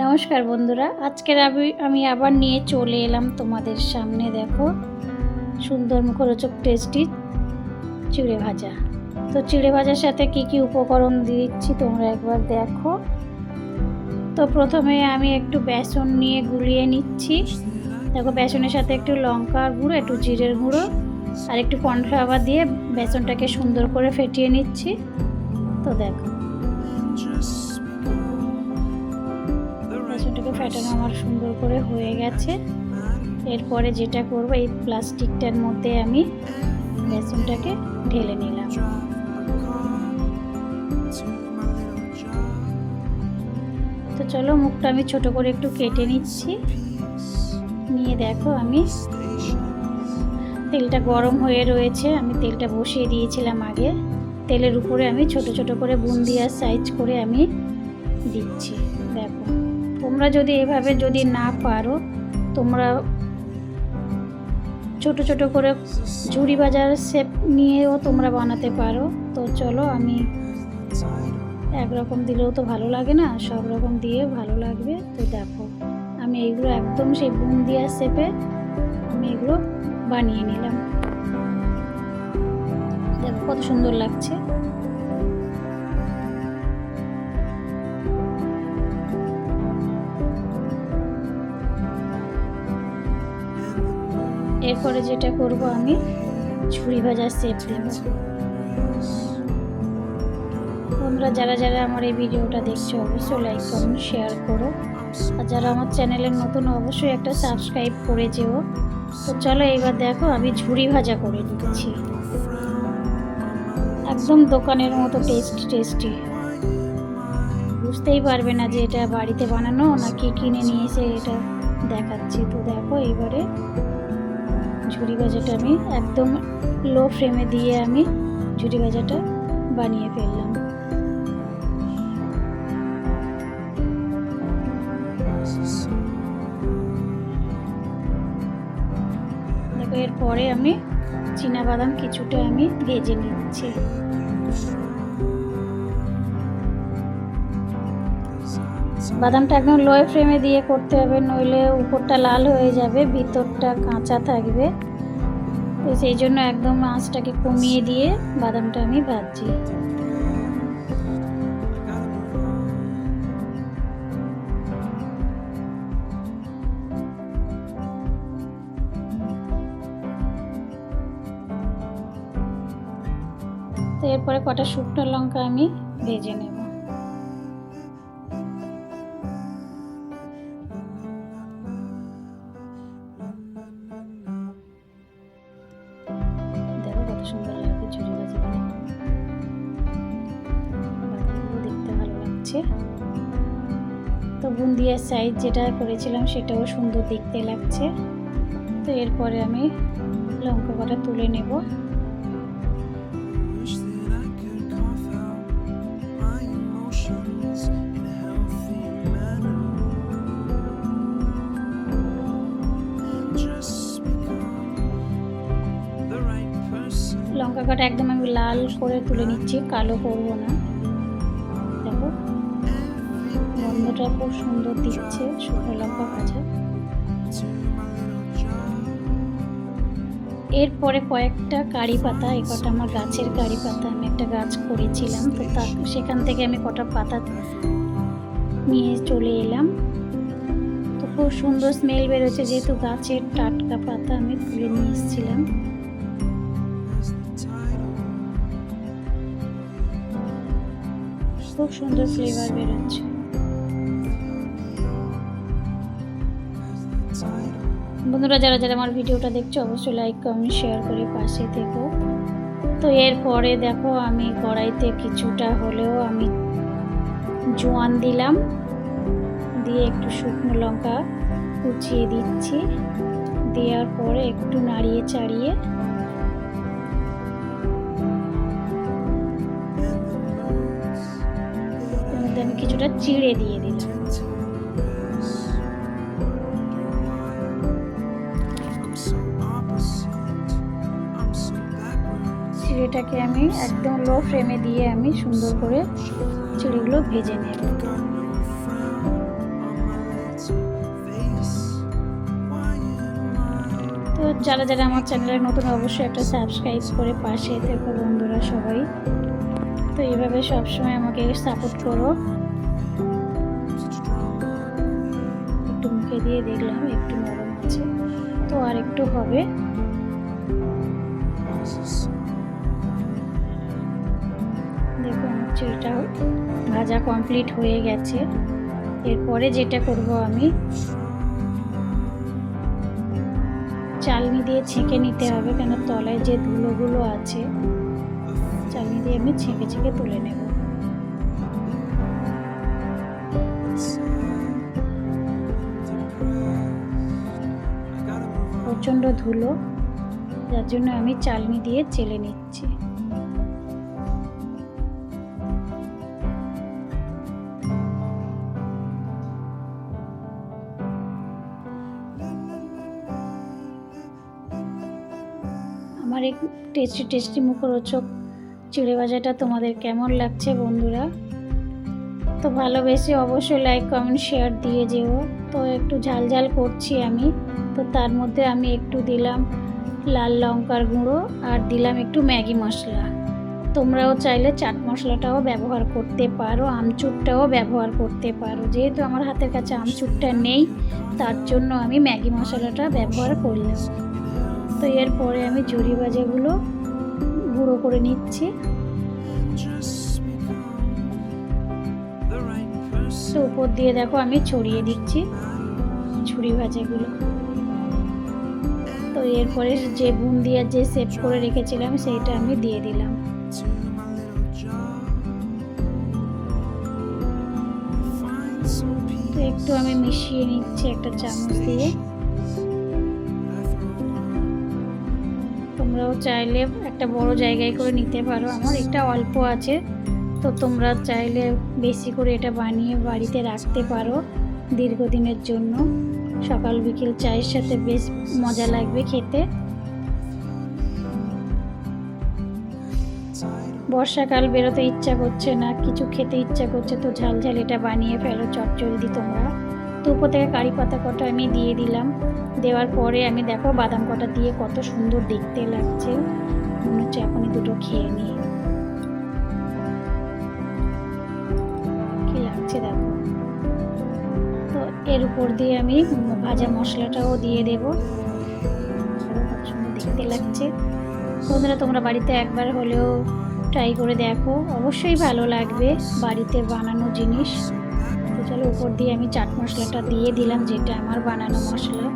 নমস্কার বন্ধুরা, আজকের আমি আমি আবার নিয়ে চলে এলাম তোমাদের সামনে, দেখো। সুন্দর মুখরোচক টেস্টি চিড়ে ভাজা। তো চিড়ে ভাজার সাথে কি কি উপকরণ দিচ্ছি তোমরা একবার দেখো। তো প্রথমে আমি একটু বেসন নিয়ে গুলিয়ে নিচ্ছি। দেখো, বেসনের সাথে একটু লঙ্কার গুঁড়ো, একটু জিরের গুঁড়ো, আর একটু কর্নফ্লাওয়ার দিয়ে বেসনটাকে সুন্দর করে ফেটিয়ে নিচ্ছি। তো দেখো। বেসনটাকে আমার সুন্দর করে হয়ে গেছে। এরপরে যেটা করব, এই প্লাস্টিকটার মধ্যে আমি বেসনটাকে ঢেলে নিলাম। তো চলো মুখটা আমি ছোট করে একটু কেটে নিচ্ছি। নিয়ে দেখো আমি তেলটা গরম হয়ে রয়েছে। আমি তেলটা বসিয়ে দিয়েছিলাম আগে। তেলের উপরে আমি ছোট ছোট করে বুন্দিয়ার সাইজ করে আমি দিচ্ছি। তোমরা যদি এভাবে যদি না পারো, তোমরা ছোট ছোট করে ঝুড়ি বাজার শেপ নিয়েও তোমরা বানাতে পারো। তো চলো আমি একরকম দিলেও তো ভালো লাগে না, সব রকম দিয়ে ভালো লাগবে। তো দেখো, আমি এইগুলো একদম সেই বুন্দিয়া শেপে আমি এগুলো বানিয়ে নিলাম। দেখো কত সুন্দর লাগছে। এরপরে যেটা করব আমি, ঝুড়ি ভাজার সেপ দেব। তোমরা যারা যারা আমার এই ভিডিওটা দেখছ, অবশ্যই লাইক করুন শেয়ার করো। আর যারা আমার চ্যানেলের নতুন, অবশ্যই একটা সাবস্ক্রাইব করে যেও। তো চলো এইবার দেখো, আমি ঝুড়ি ভাজা করে দিচ্ছি একদম দোকানের মতো টেস্টি টেস্টি বুঝতেই পারবে না যে এটা বাড়িতে বানানো নাকি কিনে নিয়ে এসে এটা দেখাচ্ছি। তো দেখো এবারে ঝুড়ি ভাজাটা আমি একদম লো ফ্লেমে দিয়ে আমি ঝুড়ি ভাজাটা বানিয়ে ফেললাম। দেখো, এরপরে আমি বাদাম কিছুটা আমি ভেজে নিচ্ছি। বাদামটা একদম লো ফ্লেমে দিয়ে করতে হবে, নইলে উপরটা লাল হয়ে যাবে, ভিতরটা কাঁচা থাকবে। তো সেই জন্য একদম আঁচটাকে কমিয়ে দিয়ে বাদামটা আমি ভাজছি। তো এরপরে কটা শুকনো লঙ্কা আমি ভেজে নেব। লাগছে তো বুন্দিয়ার সাইজ যেটা করেছিলাম সেটাও সুন্দর দেখতে লাগছে। তো এরপরে আমি লঙ্কা কটা তুলে নেব। লঙ্কা কাটা একদম আমি লাল করে তুলে নিচ্ছি কালো করব না। গন্ধটা খুব সুন্দর দিচ্ছে, শুকনো লঙ্কা ভাজা। এরপরে কয়েকটা কারি পাতা, এই কটা আমার গাছের কারি পাতা আমি একটা গাছ করেছিলাম, তো তা সেখান থেকে আমি কটা পাতা নিয়ে চলে এলাম। তো খুব সুন্দর স্মেল বেরোচ্ছে, যেহেতু গাছের টাটকা পাতা আমি তুলে নিয়ে এসেছিলাম। খুব সুন্দর ফ্লেভার বেরোচ্ছে। বন্ধুরা, যারা যারা আমার ভিডিওটা দেখছ, অবশ্যই লাইক কমেন্ট শেয়ার করে পাশে থেকো। তো এরপরে দেখো, আমি কড়াইতে কিছুটা হলেও আমি জোয়ান দিলাম। দিয়ে একটু শুকনো লঙ্কা কুচিয়ে দিচ্ছি। দেওয়ার পরে একটু নাড়িয়ে চাড়িয়ে আমি কিছুটা চিড়ে দিয়ে দিলাম। এটাকে আমি একদম লো ফ্লেমে দিয়ে আমি সুন্দর করে চিড়িগুলো ভেজে নেব। তো যারা যারা আমার চ্যানেলে নতুন, অবশ্যই একটা সাবস্ক্রাইব করে পাশে থেকো বন্ধুরা সবাই। তো এইভাবে সবসময় আমাকে সাপোর্ট করো। একটু মুখে দিয়ে দেখলাম, একটু নরম আছে। তো আর একটু হবে। দেখুন চিড়টা ভাজা কমপ্লিট হয়ে গেছে। এরপরে যেটা করব আমি, চালনি দিয়ে ছেঁকে নিতে হবে, কেন তলায় যে ধুলোগুলো আছে, চালনি দিয়ে আমি ছেঁকে ছেঁকে তুলে নেব। প্রচণ্ড ধুলো, যার জন্য আমি চালনি দিয়ে চেলে নিচ্ছি। আমার এই টেস্টি টেস্টি মুখরোচক চিড়ে ভাজাটা তোমাদের কেমন লাগছে বন্ধুরা? তো ভালোবেসে অবশ্যই লাইক কমেন্ট শেয়ার দিয়ে যেও। তো একটু ঝাল ঝাল করছি আমি। তো তার মধ্যে আমি একটু দিলাম লাল লঙ্কার গুঁড়ো আর দিলাম একটু ম্যাগি মশলা। তোমরাও চাইলে চাট মশলাটাও ব্যবহার করতে পারো, আমচুরটাও ব্যবহার করতে পারো। যেহেতু আমার হাতের কাছে আমচুরটা নেই, তার জন্য আমি ম্যাগি মশলাটা ব্যবহার করলাম। তো এরপরে আমি ঝুড়ি ভাজাগুলো গুঁড়ো করে নিচ্ছি। উপর দিয়ে দেখো আমি ছড়িয়ে দিচ্ছি ছুরি ভাজাগুলো তো এরপরে যে বুন্দিয়া যে সেভ করে রেখেছিলাম, সেইটা আমি দিয়ে দিলাম। তো একটু আমি মিশিয়ে নিচ্ছি একটা চামচ দিয়ে। তোমরাও চাইলে একটা বড় জায়গায় করে নিতে পারো। আমার এটা অল্প আছে। তো তোমরা চাইলে বেশি করে এটা বানিয়ে বাড়িতে রাখতে পারো দীর্ঘদিনের জন্য। সকাল, বিকেল চায়ের সাথে বেশ মজা লাগবে খেতে। বর্ষাকাল বেরোতে ইচ্ছা করছে না, কিছু খেতে ইচ্ছা করছে, তো ঝাল ঝাল এটা বানিয়ে ফেলো চটচলদি তোমরা। তো উপর থেকে কারি পাতা কটা আমি দিয়ে দিলাম। দেওয়ার পরে আমি দেখো বাদাম কটা দিয়ে কত সুন্দর দেখতে লাগছে। মনে হচ্ছে এখনই দুটো খেয়ে নিই। কি লাগছে দেখো। তো এর উপর দিয়ে আমি ভাজা মশলাটাও দিয়ে দেবো। সুন্দর দেখতে লাগছে। বন্ধুরা, তোমরা বাড়িতে একবার হলেও ট্রাই করে দেখো। অবশ্যই ভালো লাগবে বাড়িতে বানানো জিনিস। তো চলো উপর দিয়ে আমি চাট মশলাটা দিয়ে দিলাম, যেটা আমার বানানো মশলা।